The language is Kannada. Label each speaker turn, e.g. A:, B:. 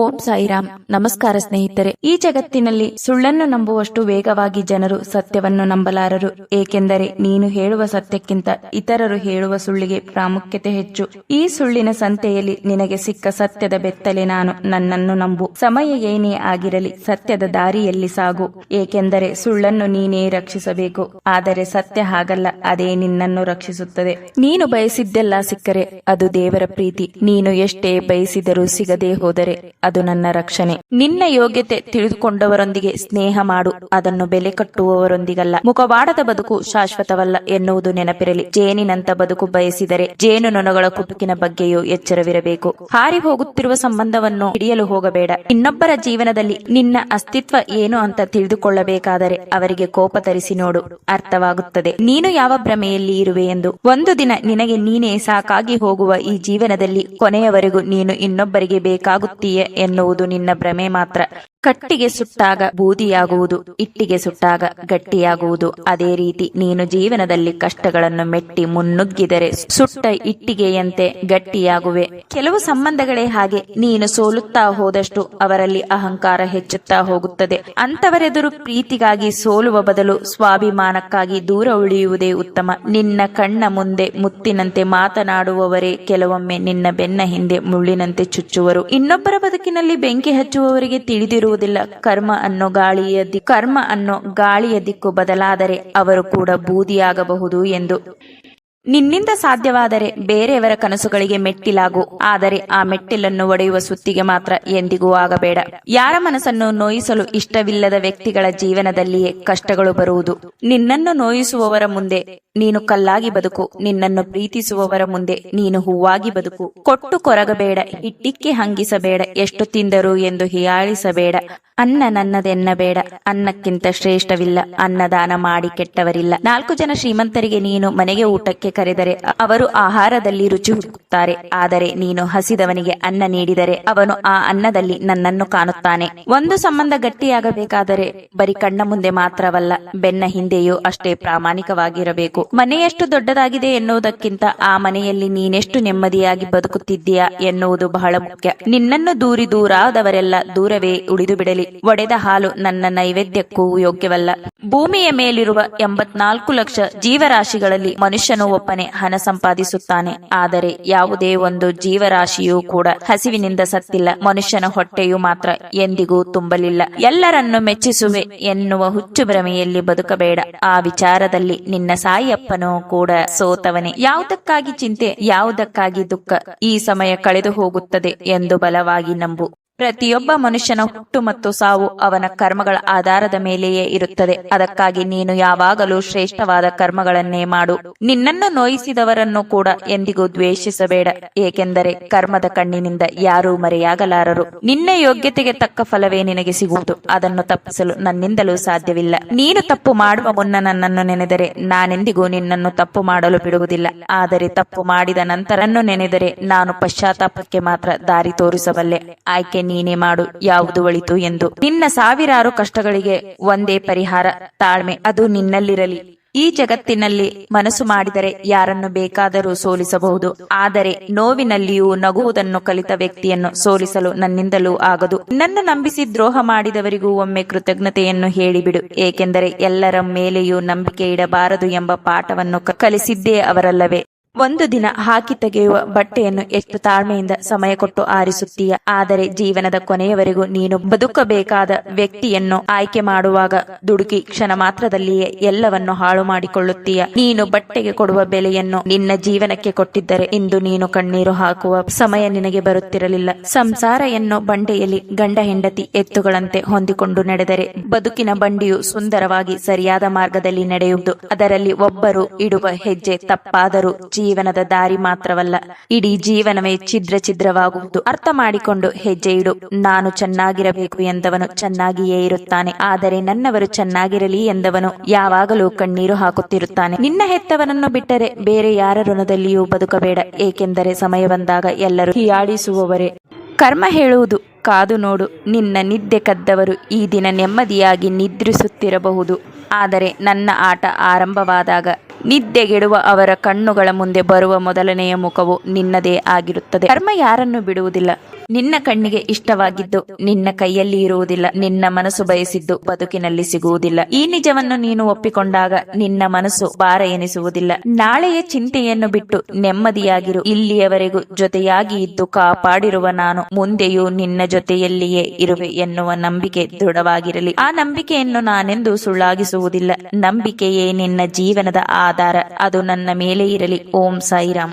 A: ಓಂ ಸಾಯಿರಾಮ್. ನಮಸ್ಕಾರ ಸ್ನೇಹಿತರೆ, ಈ ಜಗತ್ತಿನಲ್ಲಿ ಸುಳ್ಳನ್ನು ನಂಬುವಷ್ಟು ವೇಗವಾಗಿ ಜನರು ಸತ್ಯವನ್ನು ನಂಬಲಾರರು. ಏಕೆಂದರೆ ನೀನು ಹೇಳುವ ಸತ್ಯಕ್ಕಿಂತ ಇತರರು ಹೇಳುವ ಸುಳ್ಳಿಗೆ ಪ್ರಾಮುಖ್ಯತೆ ಹೆಚ್ಚು. ಈ ಸುಳ್ಳಿನ ಸಂತೆಯಲ್ಲಿ ನಿನಗೆ ಸಿಕ್ಕ ಸತ್ಯದ ಬೆತ್ತಲೆ ನಾನು ನನ್ನನ್ನು ನಂಬು. ಸಮಯ ಏನೇ ಆಗಿರಲಿ ಸತ್ಯದ ದಾರಿಯಲ್ಲಿ ಸಾಗು. ಏಕೆಂದರೆ ಸುಳ್ಳನ್ನು ನೀನೇ ರಕ್ಷಿಸಬೇಕು. ಆದರೆ ಸತ್ಯ ಹಾಗಲ್ಲ, ಅದೇ ನಿನ್ನನ್ನು ರಕ್ಷಿಸುತ್ತದೆ. ನೀನು ಬಯಸಿದ್ದೆಲ್ಲ ಸಿಕ್ಕರೆ ಅದು ದೇವರ ಪ್ರೀತಿ. ನೀನು ಎಷ್ಟೇ ಬಯಸಿದರೂ ಸಿಗದೆ ಹೋದರೆ ಅದು ನನ್ನ ರಕ್ಷಣೆ. ನಿನ್ನ ಯೋಗ್ಯತೆ ತಿಳಿದುಕೊಂಡವರೊಂದಿಗೆ ಸ್ನೇಹ ಮಾಡು. ಅದನ್ನು ಬೆಲೆ ಕಟ್ಟುವವರೊಂದಿಗಲ್ಲ. ಮುಖವಾಡದ ಬದುಕು ಶಾಶ್ವತವಲ್ಲ ಎನ್ನುವುದು ನೆನಪಿರಲಿ. ಜೇನಿನಂತ ಬದುಕು ಬಯಸಿದರೆ ಜೇನು ನೊಣಗಳ ಕುಟುಕಿನ ಬಗ್ಗೆಯೂ ಎಚ್ಚರವಿರಬೇಕು. ಹಾರಿ ಹೋಗುತ್ತಿರುವ ಸಂಬಂಧವನ್ನು ಹಿಡಿಯಲು ಹೋಗಬೇಡ. ಇನ್ನೊಬ್ಬರ ಜೀವನದಲ್ಲಿ ನಿನ್ನ ಅಸ್ತಿತ್ವ ಏನು ಅಂತ ತಿಳಿದುಕೊಳ್ಳಬೇಕಾದರೆ ಅವರಿಗೆ ಕೋಪ ತರಿಸಿ ನೋಡು. ಅರ್ಥವಾಗುತ್ತದೆ. ನೀನು ಯಾವ ಭ್ರಮೆಯಲ್ಲಿ ಇರುವೆ ಎಂದು. ಒಂದು ದಿನ ನಿನಗೆ ನೀನೇ ಸಾಕಾಗಿ ಹೋಗುವ ಈ ಜೀವನದಲ್ಲಿ ಕೊನೆಯವರೆಗೂ ನೀನು ಇನ್ನೊಬ್ಬರಿಗೆ ಬೇಕಾಗುತ್ತೀಯ. ಎನ್ನುವುದು ನಿನ್ನ ಭ್ರಮೆ ಮಾತ್ರ. ಕಟ್ಟಿಗೆ ಸುಟ್ಟಾಗ ಬೂದಿಯಾಗುವುದು, ಇಟ್ಟಿಗೆ ಸುಟ್ಟಾಗ ಗಟ್ಟಿಯಾಗುವುದು. ಅದೇ ರೀತಿ ನೀನು ಜೀವನದಲ್ಲಿ ಕಷ್ಟಗಳನ್ನು ಮೆಟ್ಟಿ ಮುನ್ನುಗ್ಗಿದರೆ ಸುಟ್ಟ ಇಟ್ಟಿಗೆಯಂತೆ ಗಟ್ಟಿಯಾಗುವೆ. ಕೆಲವು ಸಂಬಂಧಗಳೇ ಹಾಗೆ. ನೀನು ಸೋಲುತ್ತಾ ಹೋದಷ್ಟು ಅವರಲ್ಲಿ ಅಹಂಕಾರ ಹೆಚ್ಚುತ್ತಾ ಹೋಗುತ್ತದೆ. ಅಂತವರೆದುರು ಪ್ರೀತಿಗಾಗಿ ಸೋಲುವ ಬದಲು ಸ್ವಾಭಿಮಾನಕ್ಕಾಗಿ ದೂರ ಉಳಿಯುವುದೇ ಉತ್ತಮ. ನಿನ್ನ ಕಣ್ಣ ಮುಂದೆ ಮುತ್ತಿನಂತೆ ಮಾತನಾಡುವವರೇ ಕೆಲವೊಮ್ಮೆ ನಿನ್ನ ಬೆನ್ನ ಹಿಂದೆ ಮುಳ್ಳಿನಂತೆ ಚುಚ್ಚುವರು. ಇನ್ನೊಬ್ಬರ ಬದುಕಿನಲ್ಲಿ ಬೆಂಕಿ ಹಚ್ಚುವವರಿಗೆ ತಿಳಿದಿರುವುದಿಲ್ಲ ಕರ್ಮ ಅನ್ನೋ ಗಾಳಿಯ ಕರ್ಮ ಅನ್ನೋ ಗಾಳಿಯ ದಿಕ್ಕು ಬದಲಾದರೆ ಅವರು ಕೂಡ ಬೂದಿಯಾಗಬಹುದು ಎಂದು. ನಿನ್ನಿಂದ ಸಾಧ್ಯವಾದರೆ ಬೇರೆಯವರ ಕನಸುಗಳಿಗೆ ಮೆಟ್ಟಿಲಾಗು. ಆದರೆ ಆ ಮೆಟ್ಟಿಲನ್ನು ಒಡೆಯುವ ಸುತ್ತಿಗೆ ಮಾತ್ರ ಎಂದಿಗೂ ಆಗಬೇಡ. ಯಾರ ಮನಸ್ಸನ್ನು ನೋಯಿಸಲು ಇಷ್ಟವಿಲ್ಲದ ವ್ಯಕ್ತಿಗಳ ಜೀವನದಲ್ಲಿಯೇ ಕಷ್ಟಗಳು ಬರುವುದು. ನಿನ್ನನ್ನು ನೋಯಿಸುವವರ ಮುಂದೆ ನೀನು ಕಲ್ಲಾಗಿ ಬದುಕು. ನಿನ್ನನ್ನು ಪ್ರೀತಿಸುವವರ ಮುಂದೆ ನೀನು ಹೂವಾಗಿ ಬದುಕು. ಕೊಟ್ಟು ಕೊರಗಬೇಡ. ಇಟ್ಟಿಕ್ಕೆ ಹಂಗಿಸಬೇಡ. ಎಷ್ಟು ತಿಂದರು ಎಂದು ಹೀಯಾಳಿಸಬೇಡ. ಅನ್ನ ನನ್ನದೆನ್ನಬೇಡ ಅನ್ನಕ್ಕಿಂತ ಶ್ರೇಷ್ಠವಿಲ್ಲ. ಅನ್ನದಾನ ಮಾಡಿ ಕೆಟ್ಟವರಿಲ್ಲ. ನಾಲ್ಕು ಜನ ಶ್ರೀಮಂತರಿಗೆ ನೀನು ಮನೆಗೆ ಊಟಕ್ಕೆ ಕರೆದರೆ ಅವರು ಆಹಾರದಲ್ಲಿ ರುಚಿ ಹುಡುಕುತ್ತಾರೆ. ಆದರೆ ನೀನು ಹಸಿದವನಿಗೆ ಅನ್ನ ನೀಡಿದರೆ ಅವನು ಆ ಅನ್ನದಲ್ಲಿ ನನ್ನನ್ನು ಕಾಣುತ್ತಾನೆ. ಒಂದು ಸಂಬಂಧ ಗಟ್ಟಿಯಾಗಬೇಕಾದರೆ ಬರಿ ಕಣ್ಣ ಮುಂದೆ ಮಾತ್ರವಲ್ಲ, ಬೆನ್ನ ಹಿಂದೆಯೂ ಅಷ್ಟೇ ಪ್ರಾಮಾಣಿಕವಾಗಿರಬೇಕು. ಮನೆಯಷ್ಟು ದೊಡ್ಡದಾಗಿದೆ ಎನ್ನುವುದಕ್ಕಿಂತ ಆ ಮನೆಯಲ್ಲಿ ನೀನೆಷ್ಟು ನೆಮ್ಮದಿಯಾಗಿ ಬದುಕುತ್ತಿದ್ದೀಯಾ ಎನ್ನುವುದು ಬಹಳ ಮುಖ್ಯ. ನಿನ್ನನ್ನು ದೂರಿ ದೂರಾದವರೆಲ್ಲ ದೂರವೇ ಉಳಿದು ಬಿಡಲಿ ಒಡೆದ ಹಾಲು ನನ್ನ ನೈವೇದ್ಯಕ್ಕೂ ಯೋಗ್ಯವಲ್ಲ. ಭೂಮಿಯ ಮೇಲಿರುವ ಎಂಬತ್ನಾಲ್ಕು ಲಕ್ಷ ಜೀವರಾಶಿಗಳಲ್ಲಿ ಮನುಷ್ಯನು ಒಪ್ಪನೆ ಹಣ ಸಂಪಾದಿಸುತ್ತಾನೆ. ಆದರೆ ಯಾವುದೇ ಒಂದು ಜೀವರಾಶಿಯೂ ಕೂಡ ಹಸಿವಿನಿಂದ ಸತ್ತಿಲ್ಲ. ಮನುಷ್ಯನ ಹೊಟ್ಟೆಯು ಮಾತ್ರ ಎಂದಿಗೂ ತುಂಬಲಿಲ್ಲ. ಎಲ್ಲರನ್ನು ಮೆಚ್ಚಿಸುವೆ ಎನ್ನುವ ಹುಚ್ಚು ಭ್ರಮೆಯಲ್ಲಿ ಬದುಕಬೇಡ. ಆ ವಿಚಾರದಲ್ಲಿ ನಿನ್ನ ಸಾಯಿಯಪ್ಪನೂ ಕೂಡ ಸೋತವನೇ. ಯಾವುದಕ್ಕಾಗಿ ಚಿಂತೆ, ಯಾವುದಕ್ಕಾಗಿ ದುಃಖ ಈ ಸಮಯ ಕಳೆದು ಹೋಗುತ್ತದೆ ಎಂದು ಬಲವಾಗಿ ನಂಬು. ಪ್ರತಿಯೊಬ್ಬ ಮನುಷ್ಯನ ಹುಟ್ಟು ಮತ್ತು ಸಾವು ಅವನ ಕರ್ಮಗಳ ಆಧಾರದ ಮೇಲೆಯೇ ಇರುತ್ತದೆ. ಅದಕ್ಕಾಗಿ ನೀನು ಯಾವಾಗಲೂ ಶ್ರೇಷ್ಠವಾದ ಕರ್ಮಗಳನ್ನೇ ಮಾಡು. ನಿನ್ನನ್ನು ನೋಯಿಸಿದವರನ್ನು ಕೂಡ ಎಂದಿಗೂ ದ್ವೇಷಿಸಬೇಡ. ಏಕೆಂದರೆ ಕರ್ಮದ ಕಣ್ಣಿನಿಂದ ಯಾರೂ ಮರೆಯಾಗಲಾರರು. ನಿನ್ನ ಯೋಗ್ಯತೆಗೆ ತಕ್ಕ ಫಲವೇ ನಿನಗೆ ಸಿಗುವುದು. ಅದನ್ನು ತಪ್ಪಿಸಲು ನನ್ನಿಂದಲೂ ಸಾಧ್ಯವಿಲ್ಲ. ನೀನು ತಪ್ಪು ಮಾಡುವ ಮುನ್ನ ನನ್ನನ್ನು ನೆನೆದರೆ ನಾನೆಂದಿಗೂ ನಿನ್ನನ್ನು ತಪ್ಪು ಮಾಡಲು ಬಿಡುವುದಿಲ್ಲ. ಆದರೆ ತಪ್ಪು ಮಾಡಿದ ನಂತರನ್ನು ನೆನೆದರೆ ನಾನು ಪಶ್ಚಾತ್ತಾಪಕ್ಕೆ ಮಾತ್ರ ದಾರಿ ತೋರಿಸಬಲ್ಲೆ. ಆಯ್ಕೆ ನೀನೇ ಮಾಡು, ಯಾವುದು ಒಳಿತು ಎಂದು. ನಿನ್ನ ಸಾವಿರಾರು ಕಷ್ಟಗಳಿಗೆ ಒಂದೇ ಪರಿಹಾರ, ತಾಳ್ಮೆ, ಅದು ನಿನ್ನಲ್ಲಿರಲಿ. ಈ ಜಗತ್ತಿನಲ್ಲಿ ಮನಸ್ಸು ಮಾಡಿದರೆ ಯಾರನ್ನು ಬೇಕಾದರೂ ಸೋಲಿಸಬಹುದು. ಆದರೆ ನೋವಿನಲ್ಲಿಯೂ ನಗುವುದನ್ನು ಕಲಿತ ವ್ಯಕ್ತಿಯನ್ನು ಸೋಲಿಸಲು ನನ್ನಿಂದಲೂ ಆಗದು. ನನ್ನ ನಂಬಿಸಿ ದ್ರೋಹ ಮಾಡಿದವರಿಗೂ ಒಮ್ಮೆ ಕೃತಜ್ಞತೆಯನ್ನು ಹೇಳಿಬಿಡು. ಏಕೆಂದರೆ ಎಲ್ಲರ ಮೇಲೆಯೂ ನಂಬಿಕೆ ಇಡಬಾರದು ಎಂಬ ಪಾಠವನ್ನು ಕಲಿಸಿದ್ದೇ ಅವರಲ್ಲವೇ. ಒಂದು ದಿನ ಹಾಕಿ ತೆಗೆಯುವ ಬಟ್ಟೆಯನ್ನು ಎಷ್ಟು ತಾಳ್ಮೆಯಿಂದ ಸಮಯ ಕೊಟ್ಟು ಆರಿಸುತ್ತೀಯ? ಆದರೆ ಜೀವನದ ಕೊನೆಯವರೆಗೂ ನೀನು ಬದುಕಬೇಕಾದ ವ್ಯಕ್ತಿಯನ್ನು ಆಯ್ಕೆ ಮಾಡುವಾಗ ದುಡುಕಿ ಕ್ಷಣ ಮಾತ್ರದಲ್ಲಿಯೇ ಎಲ್ಲವನ್ನು ಹಾಳು ಮಾಡಿಕೊಳ್ಳುತ್ತೀಯ. ನೀನು ಬಟ್ಟೆಗೆ ಕೊಡುವ ಬೆಲೆಯನ್ನು ನಿನ್ನ ಜೀವನಕ್ಕೆ ಕೊಟ್ಟಿದ್ದರೆ ಇಂದು ನೀನು ಕಣ್ಣೀರು ಹಾಕುವ ಸಮಯ ನಿನಗೆ ಬರುತ್ತಿರಲಿಲ್ಲ. ಸಂಸಾರ ಎನ್ನೋ ಬಂಡೆಯಲ್ಲಿ ಗಂಡ ಹೆಂಡತಿ ಎತ್ತುಗಳಂತೆ ಹೊಂದಿಕೊಂಡು ನಡೆದರೆ ಬದುಕಿನ ಬಂಡಿಯು ಸುಂದರವಾಗಿ ಸರಿಯಾದ ಮಾರ್ಗದಲ್ಲಿ ನಡೆಯುವುದು. ಅದರಲ್ಲಿ ಒಬ್ಬರು ಇಡುವ ಹೆಜ್ಜೆ ತಪ್ಪಾದರೂ ಜೀವನದ ದಾರಿ ಮಾತ್ರವಲ್ಲ, ಇಡೀ ಜೀವನವೇ ಛಿದ್ರ ಛಿದ್ರವಾಗುವುದು. ಅರ್ಥ ಮಾಡಿಕೊಂಡು ಹೆಜ್ಜೆ ಇಡು. ನಾನು ಚೆನ್ನಾಗಿರಬೇಕು ಎಂದವನು ಚೆನ್ನಾಗಿಯೇ ಇರುತ್ತಾನೆ. ಆದರೆ ನನ್ನವರು ಚೆನ್ನಾಗಿರಲಿ ಎಂದವನು ಯಾವಾಗಲೂ ಕಣ್ಣೀರು ಹಾಕುತ್ತಿರುತ್ತಾನೆ. ನಿನ್ನ ಹೆತ್ತವನನ್ನು ಬಿಟ್ಟರೆ ಬೇರೆ ಯಾರ ಋಣದಲ್ಲಿಯೂ ಬದುಕಬೇಡ. ಏಕೆಂದರೆ ಸಮಯ ಬಂದಾಗ ಎಲ್ಲರೂ ಹೀಯಾಡಿಸುವವರೇ ಕರ್ಮ ಹೇಳುವುದು, ಕಾದು ನೋಡು. ನಿನ್ನ ನಿದ್ದೆ ಕದ್ದವರು ಈ ದಿನ ನೆಮ್ಮದಿಯಾಗಿ ನಿದ್ರಿಸುತ್ತಿರಬಹುದು. ಆದರೆ ನನ್ನ ಆಟ ಆರಂಭವಾದಾಗ ನಿದ್ದೆಗೆಡುವ ಅವರ ಕಣ್ಣುಗಳ ಮುಂದೆ ಬರುವ ಮೊದಲನೆಯ ಮುಖವು ನಿನ್ನದೇ ಆಗಿರುತ್ತದೆ. ಕರ್ಮ ಯಾರನ್ನು ಬಿಡುವುದಿಲ್ಲ. ನಿನ್ನ ಕಣ್ಣಿಗೆ ಇಷ್ಟವಾಗಿದ್ದು, ನಿನ್ನ ಕೈಯಲ್ಲಿ ಇರುವುದಿಲ್ಲ, ನಿನ್ನ ಮನಸ್ಸು ಬಯಸಿದ್ದು ಬದುಕಿನಲ್ಲಿ ಸಿಗುವುದಿಲ್ಲ. ಈ ನಿಜವನ್ನು ನೀನು ಒಪ್ಪಿಕೊಂಡಾಗ ನಿನ್ನ ಮನಸ್ಸು ಭಾರ ಎನಿಸುವುದಿಲ್ಲ. ನಾಳೆಯ ಚಿಂತೆಯನ್ನು ಬಿಟ್ಟು ನೆಮ್ಮದಿಯಾಗಿರು. ಇಲ್ಲಿಯವರೆಗೂ ಜೊತೆಯಾಗಿ ಇದ್ದು ಕಾಪಾಡಿರುವ ನಾನು ಮುಂದೆಯೂ ನಿನ್ನ ಜೊತೆಯಲ್ಲಿಯೇ ಇರುವೆ ಎನ್ನುವ ನಂಬಿಕೆ ದೃಢವಾಗಿರಲಿ. ಆ ನಂಬಿಕೆಯನ್ನು ನಾನೆಂದು ಸುಳ್ಳಾಗಿಸುವುದಿಲ್ಲ. ನಂಬಿಕೆಯೇ ನಿನ್ನ ಜೀವನದ ಆಧಾರ. ಅದು ನನ್ನ ಮೇಲೆ ಇರಲಿ. ಓಂ ಸಾಯಿರಾಮ್.